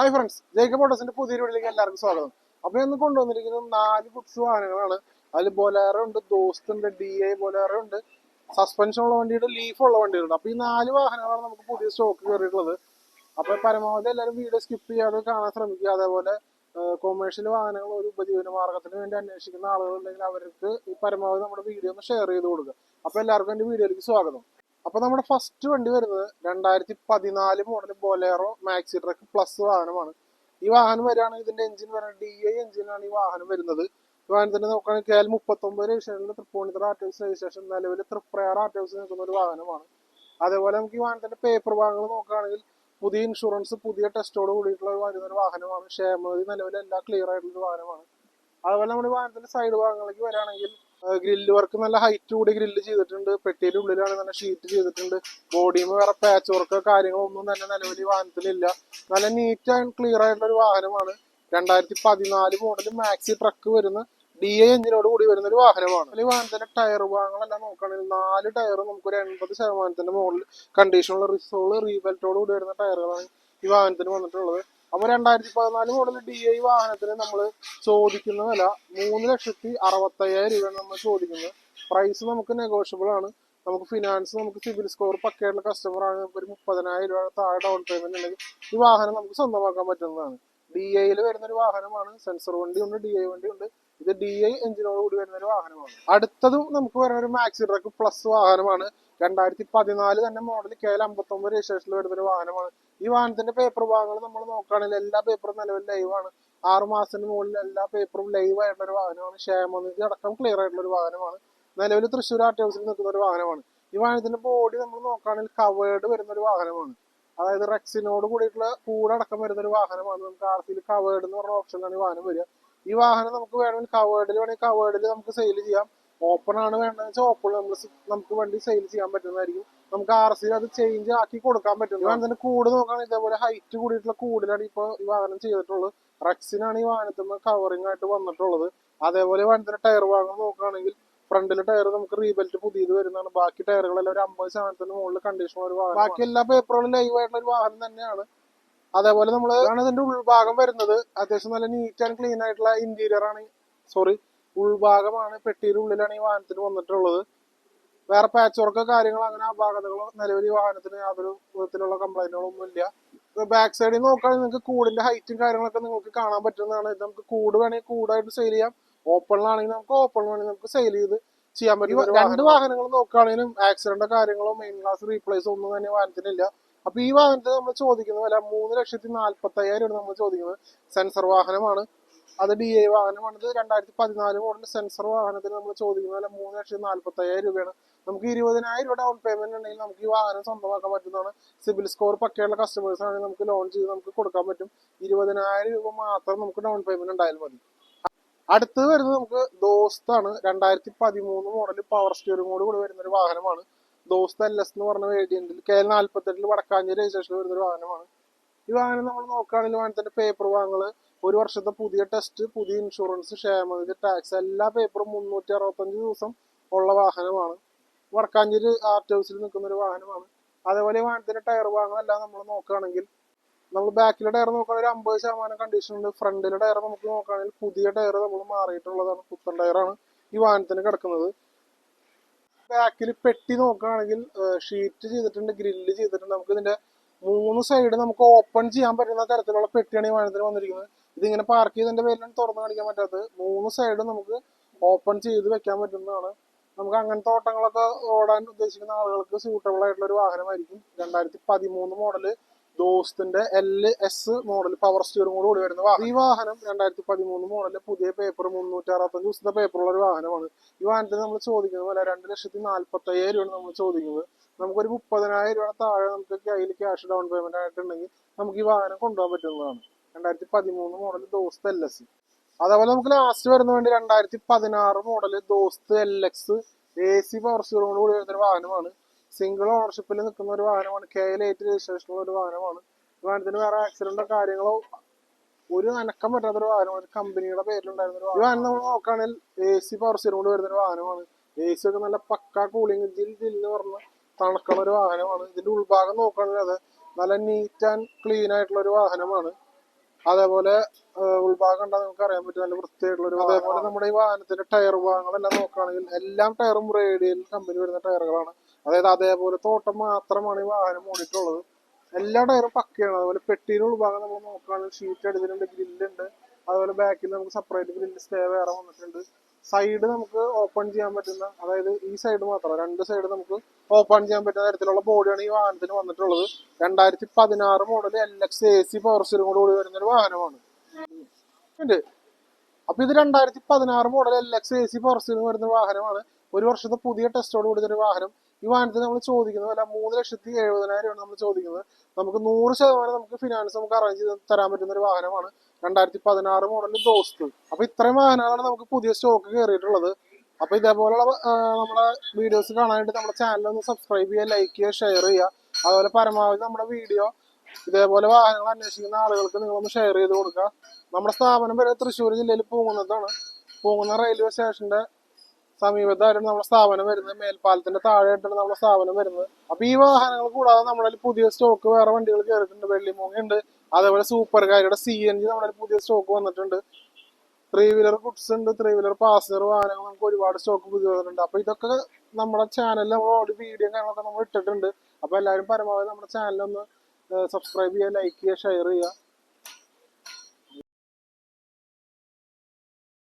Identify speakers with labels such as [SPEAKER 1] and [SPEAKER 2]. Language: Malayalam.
[SPEAKER 1] ഹായ് ഫ്രണ്ട്സ് ജേക്കബ് ഓട്ടോസിന്റെ പുതിയ വീട്ടിലേക്ക് എല്ലാവർക്കും സ്വാഗതം. അപ്പൊ ഇന്ന് കൊണ്ടുവന്നിരിക്കുന്നത് നാല് ഫുഡ്സ് വാഹനങ്ങളാണ് അതിൽ ബൊലേറോ ഉണ്ട് ദോസ്ത് ഉണ്ട് ഡി ഐ ബൊലേറോ ഉണ്ട് സസ്പെൻഷൻ ഉള്ള വണ്ടിയുണ്ട് ലീഫ് ഉള്ള വണ്ടിയുണ്ട്. അപ്പൊ ഈ നാല് വാഹനങ്ങളാണ് നമുക്ക് പുതിയ സ്റ്റോക്ക് കയറിയിട്ടുള്ളത്. അപ്പൊ പരമാവധി എല്ലാവരും വീഡിയോ സ്കിപ്പ് ചെയ്യാതെ കാണാൻ ശ്രമിക്കുക. അതേപോലെ കൊമേഴ്ഷ്യൽ വാഹനങ്ങൾ ഒരു ഉപജീവന മാർഗത്തിന് വേണ്ടി അന്വേഷിക്കുന്ന ആളുകളുണ്ടെങ്കിൽ അവർക്ക് ഈ പരമാവധി നമ്മുടെ വീഡിയോ ഒന്ന് ഷെയർ ചെയ്ത് കൊടുക്കുക. അപ്പൊ എല്ലാവർക്കും എന്റെ വീഡിയോയിലേക്ക് സ്വാഗതം. അപ്പൊ നമ്മുടെ ഫസ്റ്റ് വണ്ടി വരുന്നത് രണ്ടായിരത്തി പതിനാല് model Bolero maxi truck plus വാഹനമാണ്. ഈ വാഹനം വരികയാണെങ്കിൽ ഇതിന്റെ എഞ്ചിൻ വരുന്നത് ഡി ഐ എഞ്ചിനാണ് ഈ വാഹനം വരുന്നത്. ഈ വാഹനത്തിന്റെ നോക്കുകയാണെങ്കിൽ കെ എൽ മുപ്പത്തൊമ്പത് രജിസ്ട്രേഷനിൽ തൃപ്പൂണിത്തറ ആർട്ടിവ്സ് രജിസ്ട്രേഷൻ നിലവിൽ തൃപ്രയാർ ആർട്ടിവ്സ് നിൽക്കുന്ന ഒരു വാഹനമാണ്. അതേപോലെ നമുക്ക് ഈ വാഹനത്തിന്റെ പേപ്പർ ഭാഗങ്ങൾ നോക്കുകയാണെങ്കിൽ പുതിയ ഇൻഷുറൻസ് പുതിയ ടെസ്റ്റോട് കൂടിയിട്ടുള്ള വരുന്ന ഒരു വാഹനമാണ്. ക്ഷേമതി നിലവിൽ എല്ലാം ക്ലിയർ ആയിട്ടുള്ള ഒരു വാഹനമാണ്. അതുപോലെ നമ്മുടെ വാഹനത്തിന്റെ സൈഡ് ഭാഗങ്ങളിലേക്ക് വരികയാണെങ്കിൽ ഗ്രില്ല് വർക്ക് നല്ല ഹൈറ്റ് കൂടി ഗ്രില്ല് ചെയ്തിട്ടുണ്ട്. പെട്ടിയുടെ ഉള്ളിലാണ് നല്ല ഷീറ്റ് ചെയ്തിട്ടുണ്ട്. ബോഡിയും വേറെ പാച്ച് വർക്ക് കാര്യങ്ങളൊന്നും തന്നെ നിലവിൽ വാഹനത്തിലില്ല. നല്ല നീറ്റ് ആൻഡ് ക്ലിയർ ആയിട്ടുള്ള ഒരു വാഹനമാണ്. രണ്ടായിരത്തി പതിനാല് മോഡൽ മാക്സി ട്രക്ക് വരുന്ന ഡി ഐ എഞ്ചിനോട് കൂടി വരുന്ന ഒരു വാഹനമാണ്. ഈ വാഹനത്തിന്റെ ടയർ ഭാഗങ്ങളെല്ലാം നോക്കുകയാണെങ്കിൽ നാല് ടയർ നമുക്ക് ഒരു എൺപത് ശതമാനത്തിന്റെ മോഡൽ കണ്ടീഷനുള്ള റിസോൾ റീബെൽറ്റോട് കൂടി വരുന്ന ടയറുകളാണ് ഈ വാഹനത്തിന് വന്നിട്ടുള്ളത്. അപ്പൊ രണ്ടായിരത്തി പതിനാല് മോഡൽ ഡി ഐ വാഹനത്തിന് നമ്മൾ ചോദിക്കുന്ന വില മൂന്ന് ലക്ഷത്തി അറുപത്തയ്യായിരം രൂപയാണ് നമ്മൾ ചോദിക്കുന്നത്. പ്രൈസ് നമുക്ക് നെഗോഷ്യബിൾ ആണ്. നമുക്ക് ഫിനാൻസ് നമുക്ക് സിവിൽ സ്കോർ പക്കയുള്ള കസ്റ്റമർ ആണ് ഒരു മുപ്പതിനായിരം രൂപ താഴെ ഡൗൺ പേയ്മെന്റ് ഉണ്ടെങ്കിൽ ഈ വാഹനം നമുക്ക് സ്വന്തമാക്കാൻ പറ്റുന്നതാണ്. ഡി ഐയിൽ വരുന്ന ഒരു വാഹനമാണ്. സെൻസർ വണ്ടി ഉണ്ട് ഡി ഐ വണ്ടി ഉണ്ട്. ഇത് ഡി ഐ എഞ്ചിനോട് കൂടി വരുന്ന ഒരു വാഹനമാണ്. അടുത്തതും നമുക്ക് വരുന്ന ഒരു മാക്സി ട്രക്ക് പ്ലസ് വാഹനമാണ്. രണ്ടായിരത്തി പതിനാല് തന്നെ മോഡൽ കെ എൽ അമ്പത്തൊമ്പത് രജിസ്ട്രേഷനിൽ വരുന്ന ഒരു വാഹനമാണ്. ഈ വാഹനത്തിന്റെ പേപ്പർ ഭാഗങ്ങൾ നമ്മൾ നോക്കുകയാണെങ്കിൽ എല്ലാ പേപ്പറും നിലവിൽ ലൈവാണ് ആറ് മാസത്തിന് മുകളിൽ എല്ലാ പേപ്പറും ലൈവ് ആയിട്ടുള്ള ഒരു വാഹനമാണ്. ക്ഷേമനിധി അടക്കം ക്ലിയർ ആയിട്ടുള്ള ഒരു വാഹനമാണ്. നിലവിൽ തൃശ്ശൂർ ആർ ടി ഹൗസിൽ നിൽക്കുന്ന ഒരു വാഹനമാണ്. ഈ വാഹനത്തിന്റെ ബോഡി നമ്മൾ നോക്കുകയാണെങ്കിൽ കവേർഡ് വരുന്ന ഒരു വാഹനമാണ്. അതായത് റെക്സിനോട് കൂടിയിട്ടുള്ള കൂടെ അടക്കം വരുന്ന ഒരു വാഹനമാണ്. നമുക്ക് ആർ സിയിൽ കവേർഡ് എന്ന് പറഞ്ഞ ഓപ്ഷനിലാണ് ഈ വാഹനം വരിക. ഈ വാഹനം നമുക്ക് വേണമെങ്കിൽ കവേർഡിൽ വേണമെങ്കിൽ കവേർഡിൽ നമുക്ക് സെയിൽ ചെയ്യാം. ഓപ്പൺ ആണ് വേണ്ടതെന്ന് വെച്ചാൽ ഓപ്പൺ നമ്മൾ നമുക്ക് വണ്ടി സെയിൽ ചെയ്യാൻ പറ്റുന്നതായിരിക്കും. നമുക്ക് ആർ സിയിൽ അത് ചേഞ്ച് ആക്കി കൊടുക്കാൻ പറ്റും ഈ വാഹനത്തിന്റെ കൂട് നോക്കുകയാണെങ്കിൽ ഇതേപോലെ ഹൈറ്റ് കൂടിയിട്ടുള്ള കൂടിലാണ് ഇപ്പോൾ ഈ വാഹനം ചെയ്തിട്ടുള്ളത്. റെക്സിനാണ് ഈ വാഹനത്തിന് കവറിംഗ് ആയിട്ട് വന്നിട്ടുള്ളത്. അതേപോലെ വാഹനത്തിന്റെ ടയർ ഭാഗം നോക്കുകയാണെങ്കിൽ ഫ്രണ്ടിലെ ടയർ നമുക്ക് റീബെൽറ്റ് പുതിയത് വരുന്നതാണ്. ബാക്കി ടയറുകളെല്ലാം ഒരു അമ്പത് ശതമാനത്തിന് മുകളിൽ കണ്ടീഷൻ ഒരു വാഹനം ബാക്കി എല്ലാ പേപ്പറുകളും ലൈവ് ആയിട്ടുള്ള ഒരു വാഹനം തന്നെയാണ്. അതേപോലെ നമ്മൾ ആണ് ഇതിന്റെ ഉൾഭാഗം വരുന്നത്. അത്യാവശ്യം നല്ല നീറ്റ് ആൻഡ് ക്ലീൻ ആയിട്ടുള്ള ഇന്റീരിയർ ആണ്. സോറി ഉൾഭാഗമാണ്. പെട്ടിയുടെ ഉള്ളിലാണ് ഈ വാഹനത്തിന് വന്നിട്ടുള്ളത്. വേറെ പാച്ച് വർക്ക് കാര്യങ്ങളോ അങ്ങനെ അപാകതകളോ നിലവിൽ ഈ വാഹനത്തിന് യാതൊരു വിധത്തിലുള്ള കംപ്ലൈന്റുകളോ ഒന്നും ഇല്ല. ബാക്ക് സൈഡിൽ നോക്കുകയാണെങ്കിൽ നിങ്ങൾക്ക് കൂടിന്റെ ഹൈറ്റും കാര്യങ്ങളൊക്കെ നിങ്ങൾക്ക് കാണാൻ പറ്റുന്നതാണ്. ഇത് നമുക്ക് കൂട് വേണമെങ്കിൽ കൂടായിട്ട് സെയിൽ ചെയ്യാം. ഓപ്പണിലാണെങ്കിൽ നമുക്ക് ഓപ്പൺ വേണമെങ്കിൽ നമുക്ക് സെയിൽ ചെയ്ത് ചെയ്യാൻ പറ്റും രണ്ട് വാഹനങ്ങൾ നോക്കുകയാണെങ്കിലും ആക്സിഡന്റോ കാര്യങ്ങളോ മെയിൻ ക്ലാസ് റീപ്ലേസ് ഒന്നും തന്നെ വാഹനത്തിനില്ല അപ്പൊ ഈ വാഹനത്തിന് നമ്മൾ ചോദിക്കുന്നത് വില മൂന്ന് ലക്ഷത്തി നാല്പത്തി അയ്യായിരം നമ്മൾ ചോദിക്കുന്നത്. സെൻസർ വാഹനമാണ്. അത് ഡി ഐ വാഹനമാണ്. ഇത് രണ്ടായിരത്തി പതിനാല് മോഡൽ സെൻസർ വാഹനത്തിന് നമ്മൾ ചോദിക്കുന്ന വില മൂന്ന് ലക്ഷത്തി നാല്പത്തി അയ്യായിരം രൂപയാണ്. നമുക്ക് ഇരുപതിനായിരം രൂപ ഡൗൺ പേയ്മെന്റ് ഉണ്ടെങ്കിൽ നമുക്ക് ഈ വാഹനം സ്വന്തമാക്കാൻ പറ്റുന്നതാണ്. സിബിൽ സ്കോർ പക്കയുള്ള കസ്റ്റമേഴ്സ് ആണെങ്കിൽ നമുക്ക് ലോൺ ചെയ്ത് നമുക്ക് കൊടുക്കാൻ പറ്റും. ഇരുപതിനായിരം രൂപ മാത്രം നമുക്ക് ഡൗൺ പേയ്മെന്റ് ഉണ്ടായാൽ മതി. അടുത്തത് വരുന്നത് നമുക്ക് ദോസ്താണ്. രണ്ടായിരത്തി പതിമൂന്ന് മോഡൽ പവർ സ്റ്റിയറിംഗോട് കൂടി വരുന്ന ഒരു വാഹനമാണ്. ദോസ്ത് എൽ എസ് എന്ന് പറഞ്ഞ വേരിയന്റിൽ കെ എൽ നാല്പത്തെട്ടിൽ വടക്കാഞ്ചേരി രജിസ്ട്രേഷനിൽ വരുന്ന ഒരു വാഹനമാണ്. ഈ വാഹനം നമ്മൾ നോക്കുകയാണെങ്കിൽ വാഹനത്തിന്റെ പേപ്പർ വാങ്ങൽ ഒരു വർഷത്തെ പുതിയ ടെസ്റ്റ് പുതിയ ഇൻഷുറൻസ് ക്ഷേമനിധി ടാക്സ് എല്ലാ പേപ്പറും മുന്നൂറ്റി അറുപത്തഞ്ച് ദിവസം ഉള്ള വാഹനമാണ്. വടക്കാഞ്ചേരി ആർട്ട് ഹൗസിൽ നിൽക്കുന്ന ഒരു വാഹനമാണ്. അതേപോലെ വാഹനത്തിന്റെ ടയർ വാങ്ങലെല്ലാം നമ്മൾ നോക്കുകയാണെങ്കിൽ നമ്മൾ ബാക്കിലെ ടയർ നോക്കുകയാണെങ്കിൽ ഒരു അമ്പത് ശതമാനം കണ്ടീഷൻ ഉണ്ട്. ഫ്രണ്ടിലെ ടയർ നമുക്ക് നോക്കുകയാണെങ്കിൽ പുതിയ ടയർ നമ്മൾ മാറിയിട്ടുള്ളതാണ്. പുത്തൻ ടയറാണ് ഈ വാഹനത്തിന് കിടക്കുന്നത്. ബാക്കിൽ പെട്ടി നോക്കുകയാണെങ്കിൽ ഷീറ്റ് ചെയ്തിട്ടുണ്ട് ഗ്രില്ല് ചെയ്തിട്ടുണ്ട്. നമുക്ക് ഇതിന്റെ മൂന്ന് സൈഡ് നമുക്ക് ഓപ്പൺ ചെയ്യാൻ പറ്റുന്ന തരത്തിലുള്ള പെട്ടിയാണ് ഈ വാഹനത്തിന് വന്നിരിക്കുന്നത്. ഇതിങ്ങനെ പാർക്ക് ചെയ്തതിന്റെ പേരിലാണ് തുറന്നു കാണിക്കാൻ പറ്റാത്തത്. മൂന്ന് സൈഡ് നമുക്ക് ഓപ്പൺ ചെയ്ത് വെക്കാൻ പറ്റുന്നതാണ്. നമുക്ക് അങ്ങനത്തെ ഓട്ടങ്ങളൊക്കെ ഓടാൻ ഉദ്ദേശിക്കുന്ന ആളുകൾക്ക് സ്യൂട്ടബിൾ ആയിട്ടുള്ള ഒരു വാഹനമായിരിക്കും. രണ്ടായിരത്തി പതിമൂന്ന് model ദോസ്തിന്റെ L S model power steering കൂടി കൂടി വരുന്ന വാഹനം. ഈ വാഹനം രണ്ടായിരത്തി പതിമൂന്ന് മോഡൽ പുതിയ പേപ്പർ മുന്നൂറ്റി അറുപത്തഞ്ച് ദിവസത്തെ പേപ്പറുള്ള ഒരു വാഹനമാണ്. ഈ വാഹനത്തിന് നമ്മൾ ചോദിക്കുന്നത് പോലെ രണ്ട് ലക്ഷത്തി നാല്പത്തി അയ്യായിരം രൂപയാണ് നമ്മൾ ചോദിക്കുന്നത്. നമുക്കൊരു മുപ്പതിനായിരം രൂപ താഴെ നമുക്ക് കയ്യിൽ ക്യാഷ് ഡൗൺ പേയ്മെന്റ് ആയിട്ടുണ്ടെങ്കിൽ നമുക്ക് ഈ വാഹനം കൊണ്ടുപോകാൻ പറ്റുന്നതാണ്. രണ്ടായിരത്തി പതിമൂന്ന് മോഡൽ ദോസ്ത് എൽ എസ് അതേപോലെ നമുക്ക് ലാസ്റ്റ് വരുന്ന വേണ്ടി രണ്ടായിരത്തി പതിനാറ് model Dost L X A C power സ്റ്റിയറിംഗോട് കൂടി വരുന്ന ഒരു വാഹനമാണ്. സിംഗിൾ ഓണർഷിപ്പിൽ നിൽക്കുന്ന ഒരു വാഹനമാണ്. കെ എൽ എയ്റ്റ് രജിസ്ട്രേഷനുള്ള ഒരു വാഹനമാണ്. ഈ വാഹനത്തിന് വേറെ ആക്സിഡന്റോ കാര്യങ്ങളോ ഒരു അനക്കം പറ്റാത്ത ഒരു വാഹനമാണ് കമ്പനിയുടെ പേരിലുണ്ടായിരുന്ന ഒരു വാഹനം. ഈ വാഹനം നമ്മൾ നോക്കുകയാണെങ്കിൽ എ സി പവർ സ്റ്റിയറിംഗ് കൊണ്ട് വരുന്ന ഒരു വാഹനമാണ്. എ സി ഒക്കെ നല്ല പക്ക കൂളിംഗ് ജിൽ ജിൽ എന്ന് പറഞ്ഞ തണുക്കണ ഒരു വാഹനമാണ്. ഇതിന്റെ ഉൾഭാഗം നോക്കുകയാണെങ്കിൽ അത് നല്ല നീറ്റ് ആൻഡ് ക്ലീൻ ആയിട്ടുള്ള ഒരു വാഹനമാണ്. അതേപോലെ ഉൾഭാഗം കണ്ടാൽ നമുക്ക് അറിയാൻ പറ്റും. നല്ല വൃത്തിയായിട്ടുള്ള ഒരു അതേപോലെ നമ്മുടെ ഈ വാഹനത്തിന്റെ ടയർ ഭാഗങ്ങളെല്ലാം നോക്കുകയാണെങ്കിൽ എല്ലാം ടയറും റേഡിയൽ കമ്പനി വരുന്ന ടയറുകളാണ് അതായത് അതേപോലെ തോട്ടം മാത്രമാണ് ഈ വാഹനം ഓടിയിട്ടുള്ളത്. എല്ലാ ടയറും പക്കയാണ്. അതുപോലെ പെട്ടിയുടെ ഉൾഭാഗം നമ്മൾ നോക്കുകയാണെങ്കിൽ ഷീറ്റ് അടിച്ചിട്ടുണ്ട് ഗ്രില്ലുണ്ട് അതുപോലെ ബാക്കിൽ നമുക്ക് സെപ്പറേറ്റ് ഗ്രില്ല് സ്റ്റേ വേറെ വന്നിട്ടുണ്ട്. സൈഡ് നമുക്ക് ഓപ്പൺ ചെയ്യാൻ പറ്റുന്ന അതായത് ഈ സൈഡ് മാത്രം രണ്ട് സൈഡ് നമുക്ക് ഓപ്പൺ ചെയ്യാൻ പറ്റുന്ന തരത്തിലുള്ള ബോഡിയാണ് ഈ വാഹനത്തിന് വന്നിട്ടുള്ളത്. രണ്ടായിരത്തി പതിനാറ് model L X A C power steering കൂടി വരുന്ന ഒരു വാഹനമാണ്. അപ്പൊ ഇത് രണ്ടായിരത്തി പതിനാറ് model L X A C power steering വരുന്ന വാഹനമാണ്. ഒരു വർഷത്തെ പുതിയ ടെസ്റ്റോട് കൂടി ഒരു വാഹനം. ഈ വാഹനത്തിന് നമ്മൾ ചോദിക്കുന്നത് അല്ല മൂന്ന് ലക്ഷത്തി എഴുപതിനായിരമാണ് നമ്മൾ ചോദിക്കുന്നത്. നമുക്ക് നൂറ് ശതമാനം നമുക്ക് ഫിനാൻസ് നമുക്ക് അറേഞ്ച് ചെയ്ത് തരാൻ പറ്റുന്ന ഒരു വാഹനമാണ് രണ്ടായിരത്തി പതിനാറ് മോഡൽ ദോസ്ത്. അപ്പൊ ഇത്രയും വാഹനങ്ങളാണ് നമുക്ക് പുതിയ സ്റ്റോക്ക് കയറിയിട്ടുള്ളത്. അപ്പൊ ഇതേപോലുള്ള നമ്മുടെ വീഡിയോസ് കാണാനായിട്ട് നമ്മുടെ ചാനൽ ഒന്ന് സബ്സ്ക്രൈബ് ചെയ്യുക ലൈക്ക് ചെയ്യുക ഷെയർ ചെയ്യുക. അതുപോലെ പരമാവധി നമ്മുടെ വീഡിയോ ഇതേപോലെ വാഹനങ്ങൾ അന്വേഷിക്കുന്ന ആളുകൾക്ക് നിങ്ങളൊന്ന് ഷെയർ ചെയ്ത് കൊടുക്കുക. നമ്മുടെ സ്ഥാപനം വരെ തൃശ്ശൂർ ജില്ലയിൽ പൂങ്ങുന്നതാണ് പൂങ്ങുന്ന റെയിൽവേ സ്റ്റേഷന്റെ സമീപത്തായിരുന്നു നമ്മുടെ സ്ഥാപനം വരുന്നത്. മേൽപ്പാലത്തിന്റെ താഴെയായിട്ടാണ് നമ്മുടെ സ്ഥാപനം വരുന്നത്. അപ്പൊ ഈ വാഹനങ്ങൾ കൂടാതെ നമ്മുടെ പുതിയ സ്റ്റോക്ക് വേറെ വണ്ടികൾ കയറിയിട്ടുണ്ട്. വെള്ളിമൂങ്ങയുണ്ട് അതേപോലെ സൂപ്പർ കാരിയുടെ സി എൻ ജി നമ്മുടെ പുതിയ സ്റ്റോക്ക് വന്നിട്ടുണ്ട്. ത്രീ വീലർ ഗുഡ്സ് ഉണ്ട്. ത്രീ വീലർ പാസഞ്ചർ വാഹനങ്ങൾ നമുക്ക് ഒരുപാട് സ്റ്റോക്ക് പുതിയ വന്നിട്ടുണ്ട് അപ്പൊ ഇതൊക്കെ നമ്മുടെ ചാനലിൽ നമ്മൾ വീഡിയോ കാര്യങ്ങളൊക്കെ നമ്മൾ ഇട്ടിട്ടുണ്ട്. അപ്പൊ എല്ലാവരും പരമാവധി നമ്മുടെ ചാനലൊന്ന് സബ്സ്ക്രൈബ് ചെയ്യുക ലൈക്ക് ചെയ്യുക ഷെയർ ചെയ്യുക.